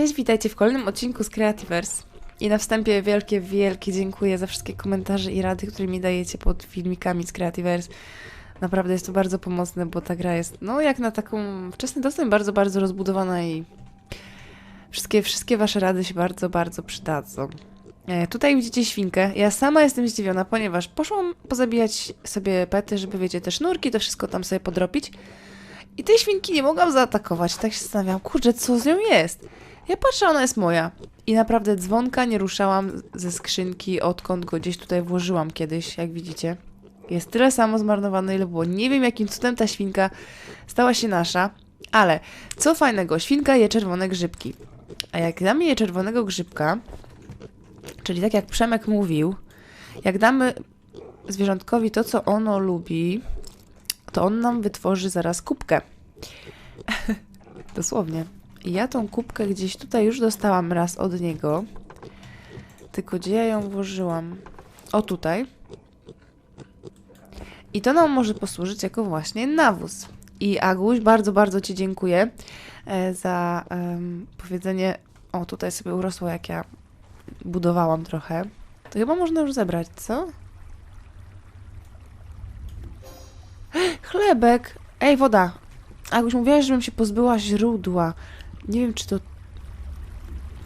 Cześć, witajcie w kolejnym odcinku z Creativerse. I na wstępie wielkie, wielkie dziękuję za wszystkie komentarze i rady, które mi dajecie pod filmikami z Creativerse. Naprawdę jest to bardzo pomocne, bo ta gra jest, no jak na taką wczesny dostęp, bardzo, bardzo rozbudowana i wszystkie, wszystkie wasze rady się bardzo, bardzo przydadzą. E, tutaj widzicie świnkę. Ja sama jestem zdziwiona, ponieważ poszłam pozabijać sobie pety, żeby, wiecie, te sznurki, to wszystko tam sobie podrobić. I tej świnki nie mogłam zaatakować. Tak się zastanawiałam, kurczę, co z nią jest? Ja patrzę, ona jest moja. I naprawdę dzwonka nie ruszałam ze skrzynki, odkąd go gdzieś tutaj włożyłam kiedyś, jak widzicie. Jest tyle samo zmarnowane, ile było. Nie wiem, jakim cudem ta świnka stała się nasza, ale co fajnego, świnka je czerwone grzybki. A jak damy je czerwonego grzybka, czyli tak jak Przemek mówił, jak damy zwierzątkowi to, co ono lubi, to on nam wytworzy zaraz kubkę. Dosłownie. Ja tą kubkę gdzieś tutaj już dostałam raz od niego. Tylko gdzie ja ją włożyłam? O tutaj. I to nam może posłużyć jako właśnie nawóz. I Aguś, bardzo, bardzo Ci dziękuję e, za em, powiedzenie. O, tutaj sobie urosło, jak ja budowałam trochę. To chyba można już zebrać, co? Chlebek! Ej, woda! Aguś, mówiłaś, żebym się pozbyła źródła. Nie wiem, czy to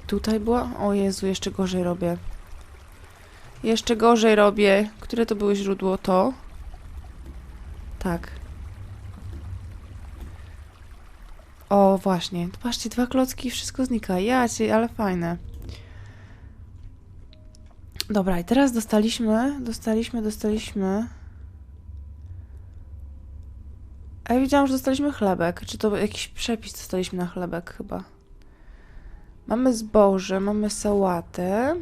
tutaj była? O Jezu, jeszcze gorzej robię. Jeszcze gorzej robię. Które to było źródło? To? Tak. O, właśnie. Patrzcie, dwa klocki i wszystko znika. Ja cię, ale fajne. Dobra, i teraz dostaliśmy, dostaliśmy, dostaliśmy... A ja widziałam, że dostaliśmy chlebek. Czy to jakiś przepis dostaliśmy na chlebek chyba? Mamy zboże, mamy sałatę.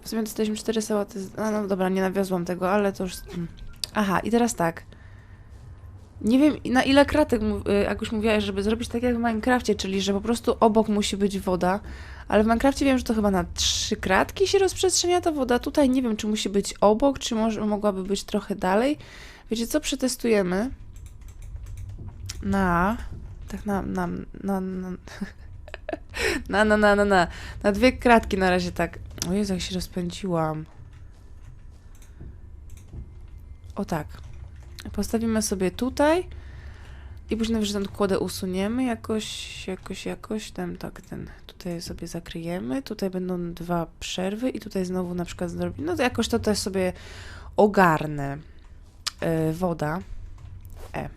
W sumie dostaliśmy cztery sałaty. no dobra, nie nawiozłam tego, ale to już... mm. Aha, i teraz tak. Nie wiem na ile kratek, y, jak już mówiłaś, żeby zrobić tak jak w Minecrafcie, czyli że po prostu obok musi być woda, ale w Minecrafcie wiem, że to chyba na trzy kratki się rozprzestrzenia ta woda. Tutaj nie wiem, czy musi być obok, czy może mogłaby być trochę dalej. Wiecie co, przetestujemy na... Tak na... na... na... na na, na, na, na, na. Na dwie kratki na razie tak. O Jezu, jak się rozpędziłam. O tak. Postawimy sobie tutaj. I później najwyżej ten kładę usuniemy jakoś, jakoś, jakoś. Ten, tak, ten. Tutaj sobie zakryjemy. Tutaj będą dwa przerwy i tutaj znowu na przykład zrobimy. No to jakoś to też sobie ogarnę. Yy, woda. E.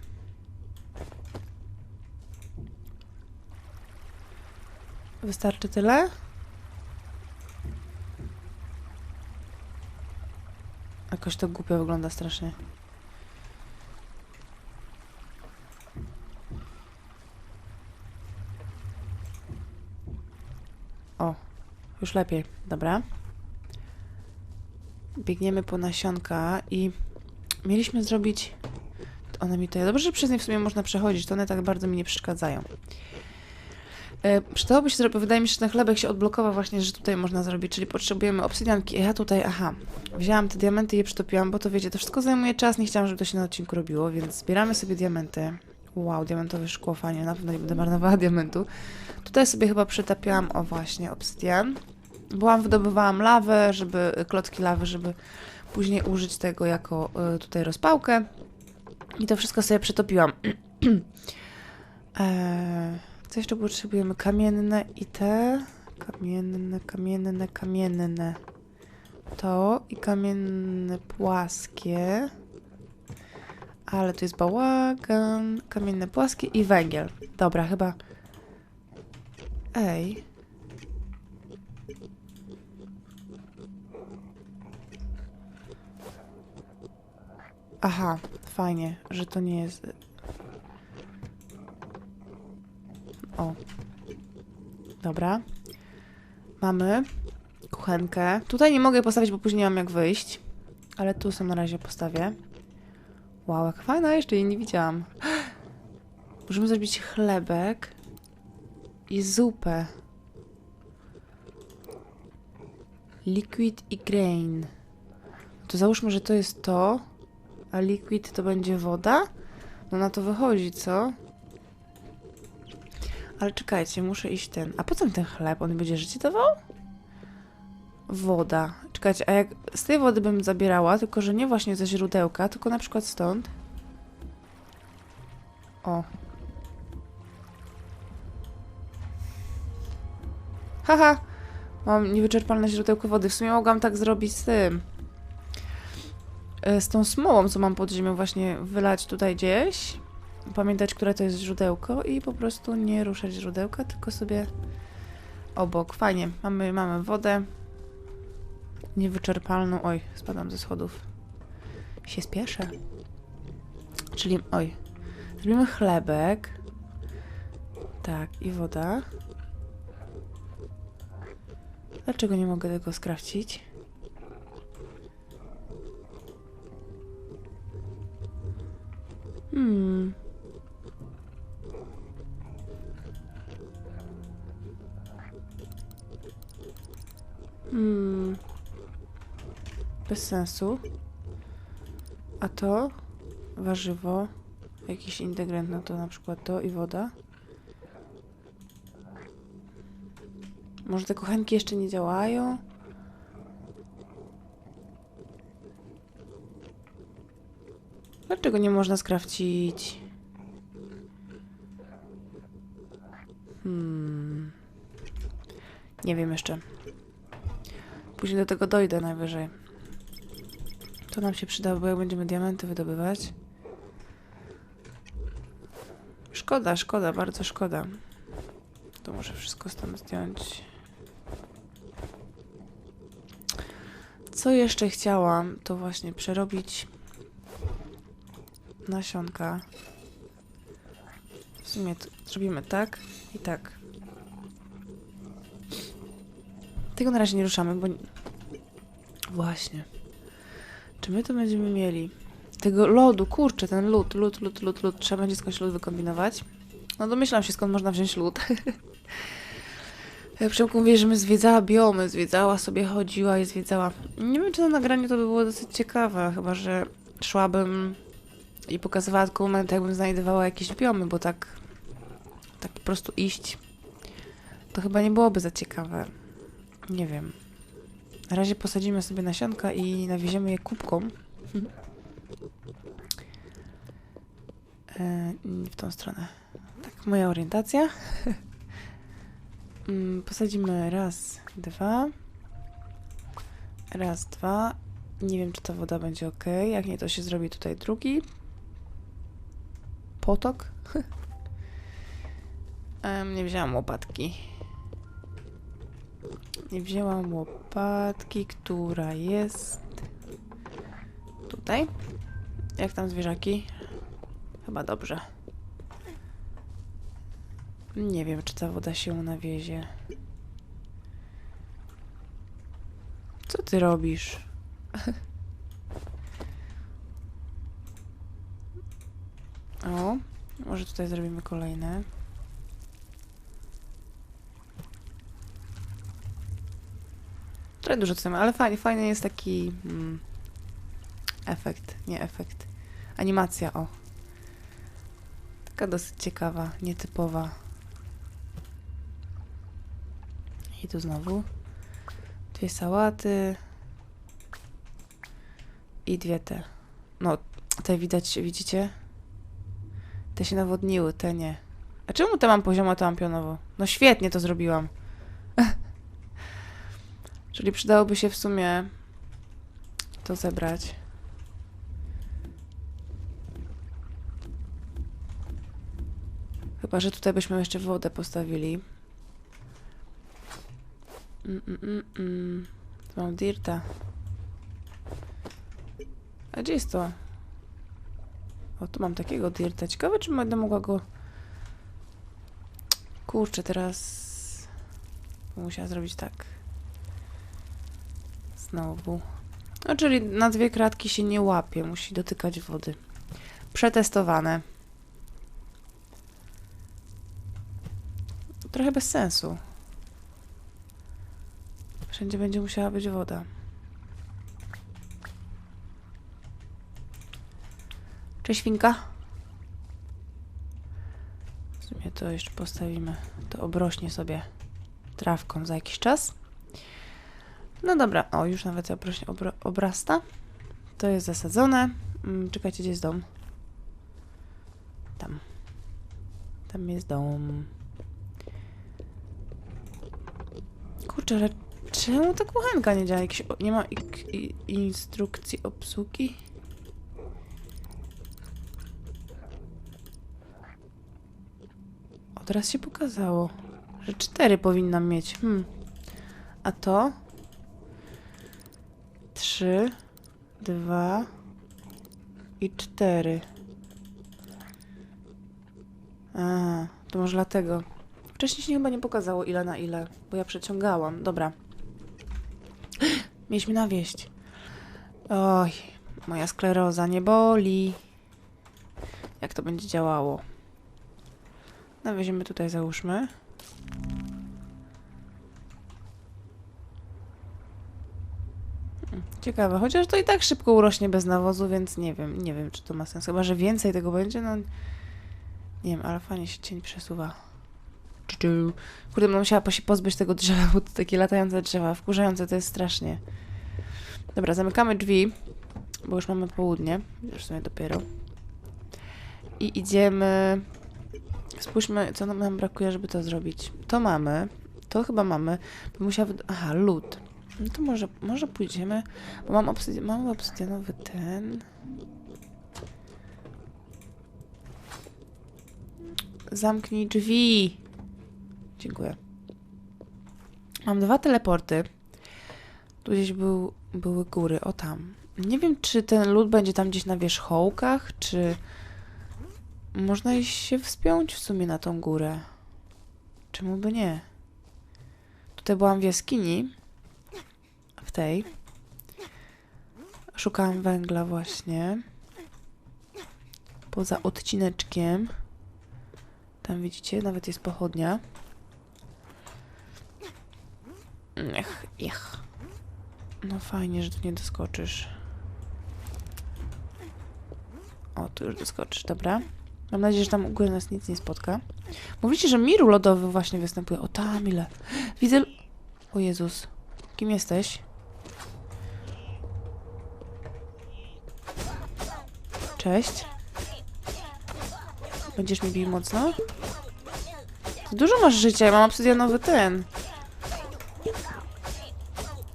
Wystarczy tyle? Jakoś to głupio wygląda strasznie. O, już lepiej. Dobra. Biegniemy po nasionka i mieliśmy zrobić. One mi tutaj. Dobrze, że przez nie w sumie można przechodzić, to one tak bardzo mi nie przeszkadzają. E, przydałoby się wydaje mi się, że ten chlebek się odblokował właśnie, że tutaj można zrobić, czyli potrzebujemy obsydianki. Ja tutaj, aha, wzięłam te diamenty i je przytopiłam, bo to wiecie, to wszystko zajmuje czas, nie chciałam, żeby to się na odcinku robiło, więc zbieramy sobie diamenty. Wow, diamentowe szkło, fajnie, na pewno nie będę marnowała diamentu. Tutaj sobie chyba przytapiałam, o właśnie, obsydian. Byłam, wydobywałam lawę, żeby, klocki lawy, żeby później użyć tego jako y, tutaj rozpałkę. I to wszystko sobie przetopiłam. eee, co jeszcze potrzebujemy? Kamienne i te. Kamienne, kamienne, kamienne. To i kamienne płaskie. Ale tu jest bałagan. Kamienne płaskie i węgiel. Dobra, chyba. Ej. Aha, fajnie, że to nie jest. O. Dobra. Mamy kuchenkę. Tutaj nie mogę postawić, bo później nie mam jak wyjść. Ale tu sam na razie postawię. Wow, jak fajna, jeszcze jej nie widziałam. Możemy zrobić chlebek i zupę. Liquid i grain. To załóżmy, że to jest to, a liquid to będzie woda? No na to wychodzi, co? Ale czekajcie, muszę iść ten. A po co ten chleb? On będzie życie dawał? Woda. Czekajcie, a jak z tej wody bym zabierała, tylko że nie właśnie ze źródełka, tylko na przykład stąd. O. Haha! Mam niewyczerpalne źródełko wody. W sumie mogłam tak zrobić z tym. E, Z tą smołą, co mam pod ziemią, właśnie wylać tutaj gdzieś. Pamiętać, które to jest źródełko i po prostu nie ruszać źródełka, tylko sobie obok. Fajnie. Mamy, mamy wodę. Niewyczerpalną. Oj, spadam ze schodów. Się spieszę. Czyli, oj. Zrobimy chlebek. Tak, i woda. Dlaczego nie mogę tego skrawcić? Hmm. Hmm. Bez sensu. A to? Warzywo. Jakiś integrant, no to na przykład to i woda. Może te kochanki jeszcze nie działają? Dlaczego nie można skrawcić? Hmm. Nie wiem jeszcze. Później do tego dojdę najwyżej. To nam się przyda, bo jak będziemy diamenty wydobywać. Szkoda, szkoda, bardzo szkoda. To muszę wszystko stąd zdjąć. Co jeszcze chciałam, to właśnie przerobić nasionka. W sumie zrobimy tak i tak. Tego na razie nie ruszamy, bo... Właśnie. Czy my to będziemy mieli? Tego lodu, kurczę, ten lód, lód, lód, lód, lód. Trzeba będzie skądś lód wykombinować. No domyślam się, skąd można wziąć lód. Przemku mówi, że my zwiedzała biomy, zwiedzała sobie, chodziła i zwiedzała. Nie wiem, czy na nagraniu to by było dosyć ciekawe, chyba, że szłabym i pokazywała moment, jakbym znajdowała jakieś biomy, bo tak, tak po prostu iść, to chyba nie byłoby za ciekawe. Nie wiem. Na razie posadzimy sobie nasionka i nawieziemy je kubką. E, w tą stronę. Tak, moja orientacja. Mm, Posadzimy raz, dwa. Raz, dwa. Nie wiem, czy ta woda będzie ok. Jak nie, to się zrobi tutaj drugi. Potok. Em, nie wzięłam łopatki. Nie wzięłam łopatki, która jest tutaj. Jak tam zwierzaki? Chyba dobrze. Nie wiem, czy ta woda się nawiezie. Co ty robisz? O, może tutaj zrobimy kolejne. Trochę dużo ma, ale fajnie, fajny jest taki mm, efekt, nie efekt. Animacja, o. Taka dosyć ciekawa, nietypowa. I tu znowu dwie sałaty i dwie te. No, te widać, widzicie? Te się nawodniły, te nie. A czemu te mam poziomo, te mam pionowo? No świetnie to zrobiłam. Czyli przydałoby się w sumie to zebrać. Chyba, że tutaj byśmy jeszcze wodę postawili. Mm, mm, mm, mm. Mam dirta. A gdzie jest to? O, tu mam takiego dirta. Ciekawe, czy będę mogła go... Kurczę, teraz... Musiała zrobić tak. Znowu. No, czyli na dwie kratki się nie łapie. Musi dotykać wody. Przetestowane. Trochę bez sensu. Wszędzie będzie musiała być woda. Cześć, świnka. W sumie to jeszcze postawimy. To obrośnie sobie trawką za jakiś czas. No dobra, o już nawet obrośnie obro, obrasta. To jest zasadzone. Mm, czekajcie, gdzie jest dom? Tam. Tam jest dom. Kurczę, ale czemu ta kuchenka nie działa? Nie ma instrukcji obsługi? Teraz się pokazało, że cztery powinnam mieć. Hmm. A to? Trzy, dwa i cztery. A, to może dlatego. Wcześniej się chyba nie pokazało ile na ile, bo ja przeciągałam. Dobra. Mieliśmy nawieść. Oj, moja skleroza nie boli. Jak to będzie działało? Nawieziemy tutaj, załóżmy. Hmm, Ciekawe, chociaż to i tak szybko urośnie bez nawozu, więc nie wiem, nie wiem, czy to ma sens. Chyba, że więcej tego będzie, no... Nie wiem, ale fajnie się cień przesuwa. Kurde, będę musiała się pozbyć tego drzewa, bo to takie latające drzewa, wkurzające to jest strasznie. Dobra, zamykamy drzwi, bo już mamy południe, już w sumie dopiero. I idziemy... Spójrzmy, co nam, brakuje, żeby to zrobić. To mamy, to chyba mamy, wyd- Aha, lód. No to może, może pójdziemy, bo mam, obsydi- mam obsydianowy ten... Zamknij drzwi. Dziękuję. Mam dwa teleporty. Tu gdzieś był, były góry. O tam. Nie wiem, czy ten lód będzie tam gdzieś na wierzchołkach, czy można iść się wspiąć w sumie na tą górę. Czemu by nie? Tutaj byłam w jaskini. W tej. Szukałam węgla właśnie. Poza odcineczkiem. Tam widzicie, nawet jest pochodnia. Ech, ech. No fajnie, że tu nie doskoczysz. O, tu już doskoczysz, dobra. Mam nadzieję, że tam u góry nas nic nie spotka. Mówicie, że Miru lodowy właśnie występuje. O, tam ile. Widzę... O Jezus. Kim jesteś? Cześć. Będziesz mi bił mocno? Ty Dużo masz życia, ja mam obsydianowy ten.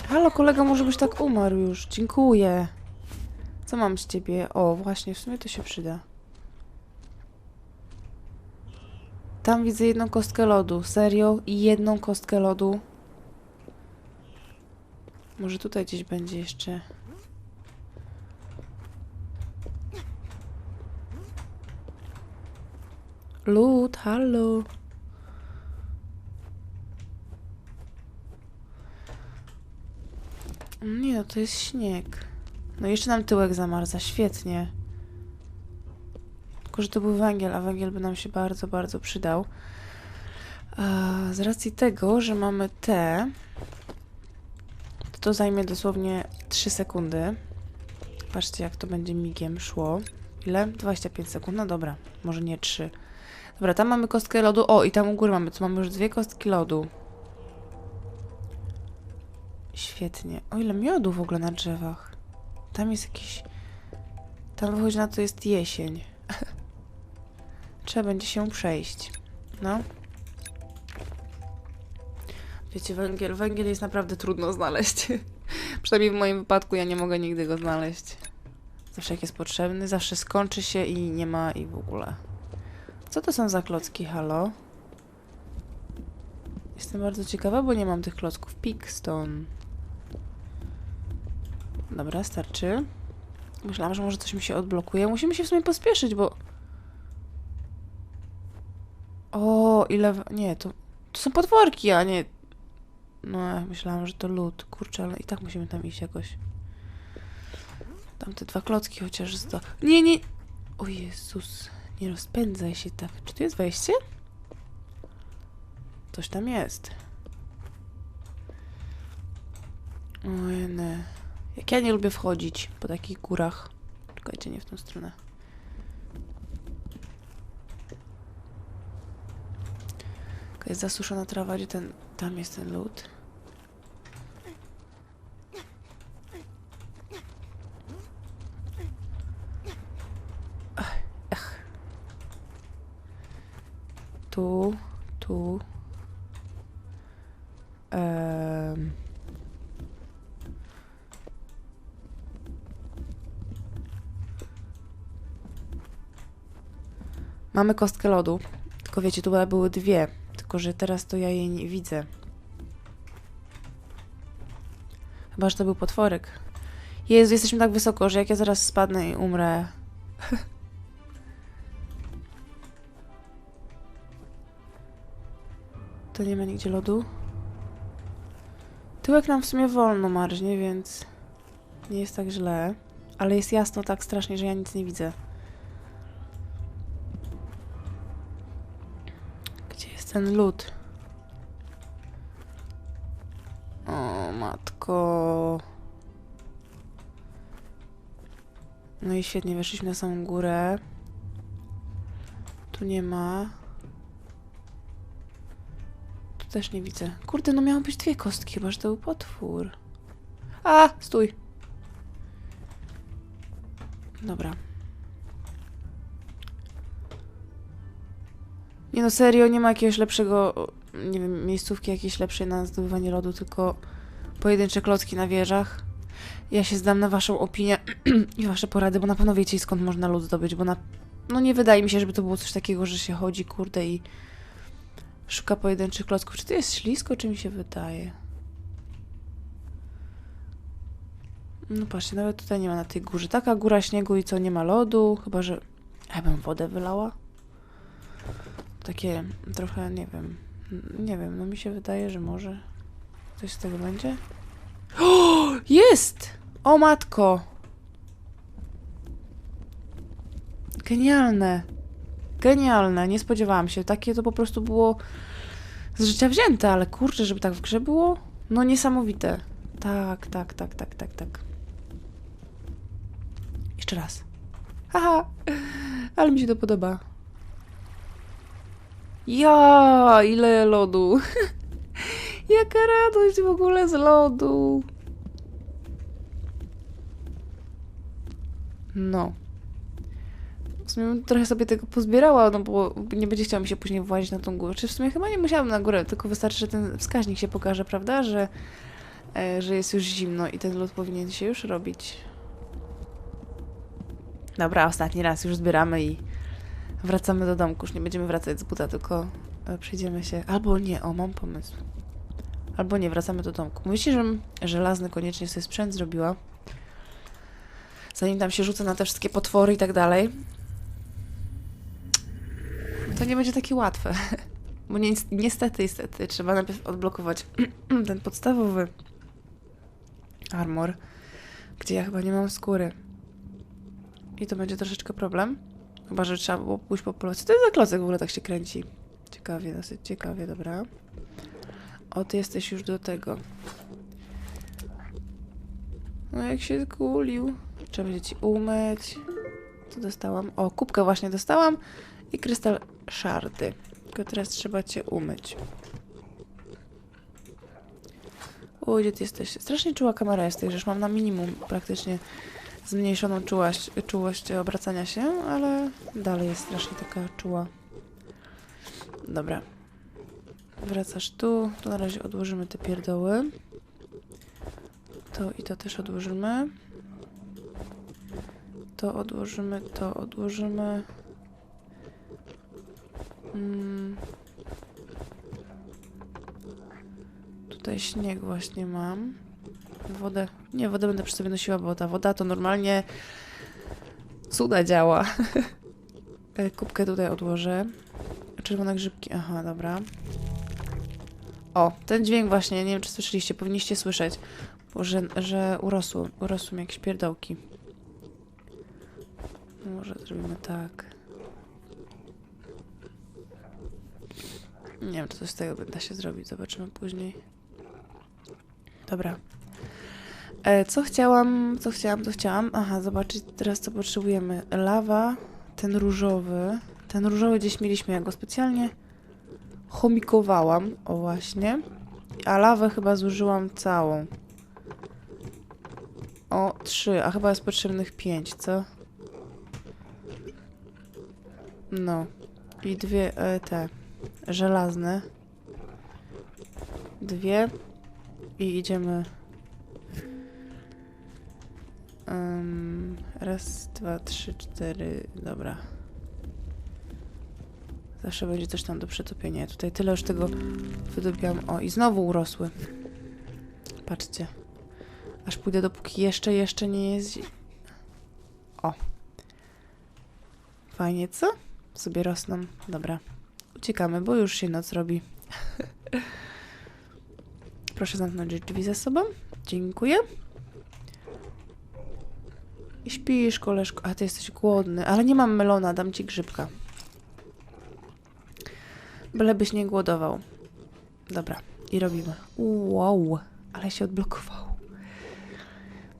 Halo, kolega, może byś tak umarł już. Dziękuję. Co mam z ciebie? O, właśnie, w sumie to się przyda. Tam widzę jedną kostkę lodu. Serio? I jedną kostkę lodu? Może tutaj gdzieś będzie jeszcze. Lód, halo. Nie no, to jest śnieg. No jeszcze nam tyłek zamarza, świetnie. Tylko, że to był węgiel, a węgiel by nam się bardzo, bardzo przydał. Z racji tego, że mamy te, to to zajmie dosłownie 3 sekundy. Patrzcie, jak to będzie migiem szło. Ile? 25 sekund. No dobra, może nie 3. Dobra, tam mamy kostkę lodu. O, i tam u góry mamy, co mamy już dwie kostki lodu. Świetnie. O ile miodu w ogóle na drzewach. Tam jest jakiś... Tam wychodzi na to jest jesień. Trzeba będzie się przejść. No. Wiecie, węgiel, węgiel jest naprawdę trudno znaleźć. Przynajmniej w moim wypadku ja nie mogę nigdy go znaleźć. Zawsze jak jest potrzebny, zawsze skończy się i nie ma i w ogóle. Co to są za klocki, halo? Jestem bardzo ciekawa, bo nie mam tych klocków. Pickstone. Dobra, starczy. Myślałam, że może coś mi się odblokuje. Musimy się w sumie pospieszyć, bo... O, ile... Nie, to... To są potworki, a nie... No, ja myślałam, że to lód. Kurczę, ale i tak musimy tam iść jakoś. Tam te dwa klocki chociaż zdo... Nie, nie... O Jezus, nie rozpędzaj się tak. Czy tu jest wejście? Coś tam jest. Oj, nie. Jak ja nie lubię wchodzić po takich górach. Czekajcie, nie w tą stronę. To jest zasuszona trawa, gdzie ten... Tam jest ten lód. Ach. Tu, tu. Em. Mamy kostkę lodu. Tylko wiecie, tu były dwie. Tylko, że teraz to ja jej nie widzę. Chyba, że to był potworek. Jezu, jesteśmy tak wysoko, że jak ja zaraz spadnę i umrę. to nie ma nigdzie lodu. Tyłek nam w sumie wolno marznie, więc nie jest tak źle. Ale jest jasno tak strasznie, że ja nic nie widzę. Ten lód? O, matko. No i świetnie, weszliśmy na samą górę. Tu nie ma. Tu też nie widzę. Kurde, no miało być dwie kostki, chyba że to był potwór. A, stój. Dobra. Nie no, serio, nie ma jakiegoś lepszego, nie wiem, miejscówki jakiejś lepszej na zdobywanie lodu, tylko pojedyncze klocki na wieżach. Ja się zdam na waszą opinię i wasze porady, bo na pewno wiecie skąd można lód zdobyć, bo na... No nie wydaje mi się, żeby to było coś takiego, że się chodzi, kurde, i szuka pojedynczych klocków. Czy to jest ślisko, czy mi się wydaje? No patrzcie, nawet tutaj nie ma na tej górze. Taka góra śniegu i co, nie ma lodu, chyba że... Ja bym wodę wylała? Takie trochę, nie wiem, nie wiem, no mi się wydaje, że może coś z tego będzie. O, jest! O matko! Genialne. Genialne, nie spodziewałam się. Takie to po prostu było z życia wzięte, ale kurczę, żeby tak w grze było? No niesamowite. Tak, tak, tak, tak, tak, tak. Jeszcze raz. Haha, ale mi się to podoba. Ja, ile lodu. Jaka radość w ogóle z lodu. No. W sumie trochę sobie tego pozbierała, no bo nie będzie chciała mi się później włazić na tą górę. Czy w sumie chyba nie musiałam na górę, tylko wystarczy, że ten wskaźnik się pokaże, prawda? Że, e, że jest już zimno i ten lód powinien się już robić. Dobra, ostatni raz już zbieramy i wracamy do domku. Już nie będziemy wracać z buta, tylko e, przejdziemy się. Albo nie, o, mam pomysł. Albo nie, wracamy do domku. Mówicie, że żelazny koniecznie sobie sprzęt zrobiła. Zanim tam się rzucę na te wszystkie potwory i tak dalej. To nie będzie takie łatwe. Bo ni niestety, niestety, trzeba najpierw odblokować ten podstawowy armor, gdzie ja chyba nie mam skóry. I to będzie troszeczkę problem. Chyba, że trzeba było pójść po polocie. To jest za klocek w ogóle tak się kręci. Ciekawie, dosyć ciekawie, dobra. O, ty jesteś już do tego. No jak się zgulił. Trzeba będzie ci umyć. Co dostałam? O, kubkę właśnie dostałam. I krystal szardy. Tylko teraz trzeba cię umyć. O, gdzie ty jesteś? Strasznie czuła kamera jest, że mam na minimum praktycznie zmniejszoną czułość, czułość obracania się, ale dalej jest strasznie taka czuła. Dobra. Wracasz tu. Tu na razie odłożymy te pierdoły. To i to też odłożymy. To odłożymy, to odłożymy. Mm. Tutaj śnieg właśnie mam. Wodę. Nie, wodę będę przy sobie nosiła, bo ta woda to normalnie cuda działa. E, Kubkę tutaj odłożę. Czerwone grzybki. Aha, dobra. O, ten dźwięk właśnie, nie wiem czy słyszeliście, powinniście słyszeć, bo że, że urosło, urosły mi jakieś pierdołki. Może zrobimy tak. Nie wiem, czy coś z tego da się zrobić, zobaczymy później. Dobra. E, co chciałam, co chciałam, co chciałam? Aha, zobaczyć teraz co potrzebujemy. Lawa, ten różowy. Ten różowy gdzieś mieliśmy, ja go specjalnie chomikowałam. O właśnie. A lawę chyba zużyłam całą. O, trzy, a chyba jest potrzebnych pięć, co? No. I dwie e, te żelazne. Dwie. I idziemy. Em, raz, dwa, trzy, cztery. Dobra. Zawsze będzie coś tam do przetopienia. Ja Tutaj tyle już tego wydobiłam. O, i znowu urosły. Patrzcie. Aż pójdę, dopóki jeszcze, jeszcze nie jest... O. Fajnie, co? Sobie rosną. Dobra. Uciekamy, bo już się noc robi. Proszę zamknąć drzwi za sobą. Dziękuję. Śpisz, koleżko. A ty jesteś głodny. Ale nie mam melona, dam ci grzybka. Bylebyś nie głodował. Dobra, i robimy. Wow, ale się odblokowało.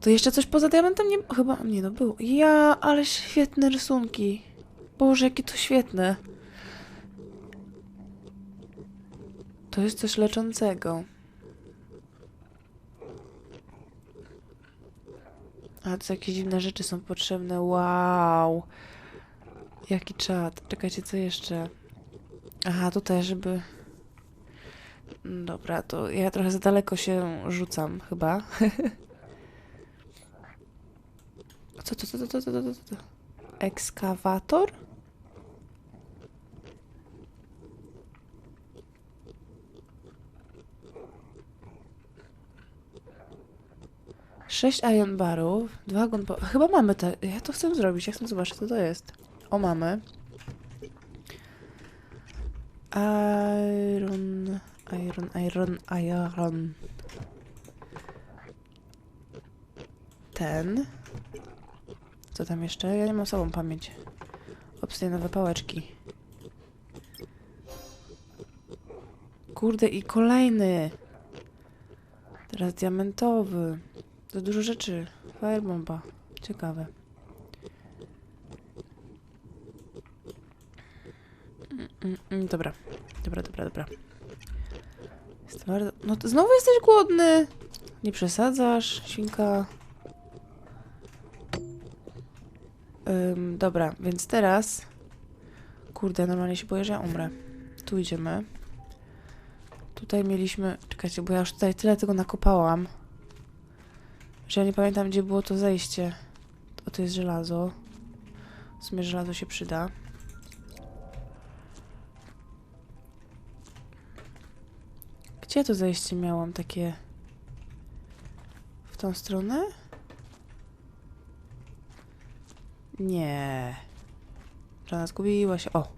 To jeszcze coś poza diamentem nie... Chyba... Nie no, było. Ja, ale świetne rysunki. Boże, jakie to świetne. To jest coś leczącego. A to jakieś dziwne rzeczy są potrzebne. Wow. Jaki czad. Czekajcie, co jeszcze? Aha, tutaj, żeby... Mm, Dobra, to ja trochę za daleko się rzucam, chyba. Co co co to, co to, co to? Ekskawator? Sześć iron barów, dwa gunpo... Chyba mamy te... Ja to chcę zrobić, ja chcę zobaczyć, co to jest. O, mamy. Iron... Iron, iron, iron. Ten. Co tam jeszcze? Ja nie mam sobą pamięć. Obsydianowe pałeczki. Kurde, i kolejny. Teraz diamentowy. To dużo rzeczy. Firebomba. Ciekawe. Mm, mm, mm, dobra. Dobra, dobra, dobra. Jest bardzo... No znowu jesteś głodny. Nie przesadzasz, świnka. Dobra, więc teraz... Kurde, normalnie się boję, że ja umrę. Tu idziemy. Tutaj mieliśmy... Czekajcie, bo ja już tutaj tyle tego nakopałam, że ja nie pamiętam, gdzie było to zejście. O, to jest żelazo. W sumie żelazo się przyda. Gdzie to zejście miałam takie... W tą stronę? Nie. Jana zgubiła się. O!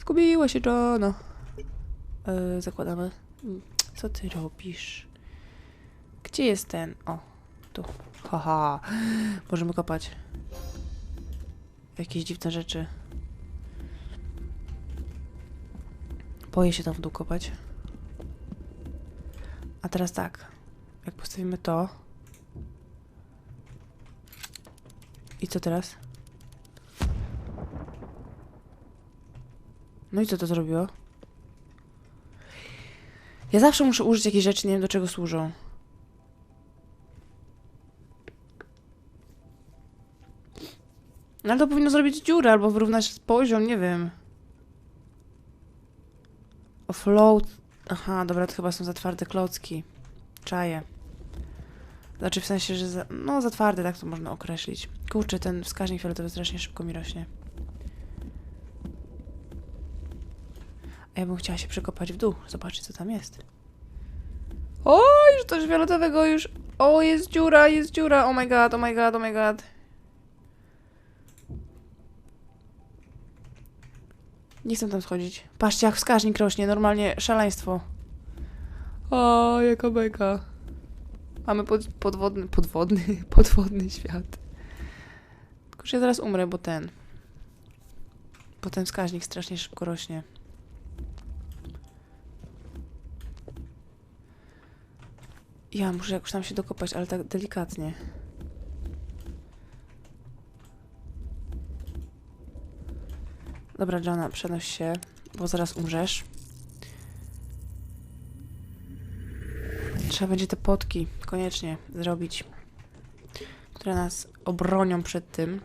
Zgubiła się Jana. Yy, zakładamy. Mm, Co ty robisz? Gdzie jest ten? O, tu. Haha. Możemy kopać. Jakieś dziwne rzeczy. Boję się tam w dół kopać. A teraz tak. Jak postawimy to. I co teraz? No i co to zrobiło? Ja zawsze muszę użyć jakichś rzeczy, nie wiem do czego służą. No ale to powinno zrobić dziurę albo wyrównać poziom, nie wiem. Offload. Aha, dobra, to chyba są za twarde klocki. Czaje. Znaczy w sensie, że za, no za twarde, tak to można określić. Kurczę, ten wskaźnik fioletowy strasznie szybko mi rośnie. A ja bym chciała się przekopać w dół, zobaczyć co tam jest. O, już coś fioletowego już. O, jest dziura, jest dziura. Oh my god, oh my god, oh my god. Nie chcę tam schodzić. Patrzcie, jak wskaźnik rośnie, normalnie szaleństwo. O, jaka beka. Mamy pod, podwodny, podwodny, podwodny świat. Tylko, że ja zaraz umrę, bo ten... Bo ten wskaźnik strasznie szybko rośnie. Ja muszę jakoś tam się dokopać, ale tak delikatnie. Dobra, Jana, przenoś się. bo zaraz umrzesz. Trzeba będzie te potki koniecznie zrobić, które nas obronią przed tym.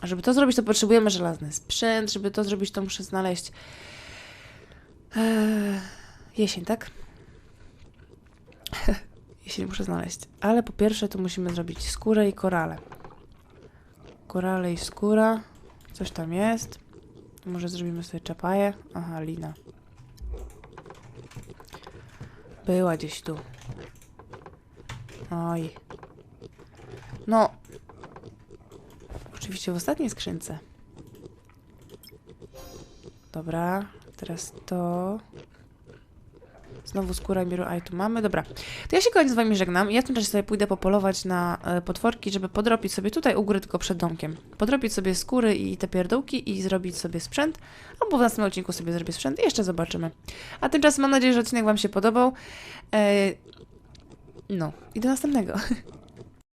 A żeby to zrobić, to potrzebujemy żelazny sprzęt. Żeby to zrobić, to muszę znaleźć Eee, jesień, tak? jesień muszę znaleźć. Ale po pierwsze to musimy zrobić skórę i korale. Korale i skóra. Coś tam jest. Może zrobimy sobie czapaję. Aha, lina. Była gdzieś tu. Oj. No. Oczywiście w ostatniej skrzynce. Dobra, teraz to. Znowu skóra miru, a i tu mamy. Dobra, to ja się koniec z wami żegnam. Ja w tym czasie sobie pójdę popolować na e, potworki, żeby podrobić sobie tutaj u góry, tylko przed domkiem. Podrobić sobie skóry i te pierdółki i zrobić sobie sprzęt. Albo w następnym odcinku sobie zrobię sprzęt i jeszcze zobaczymy. A tymczasem mam nadzieję, że odcinek wam się podobał. E, no, i do następnego.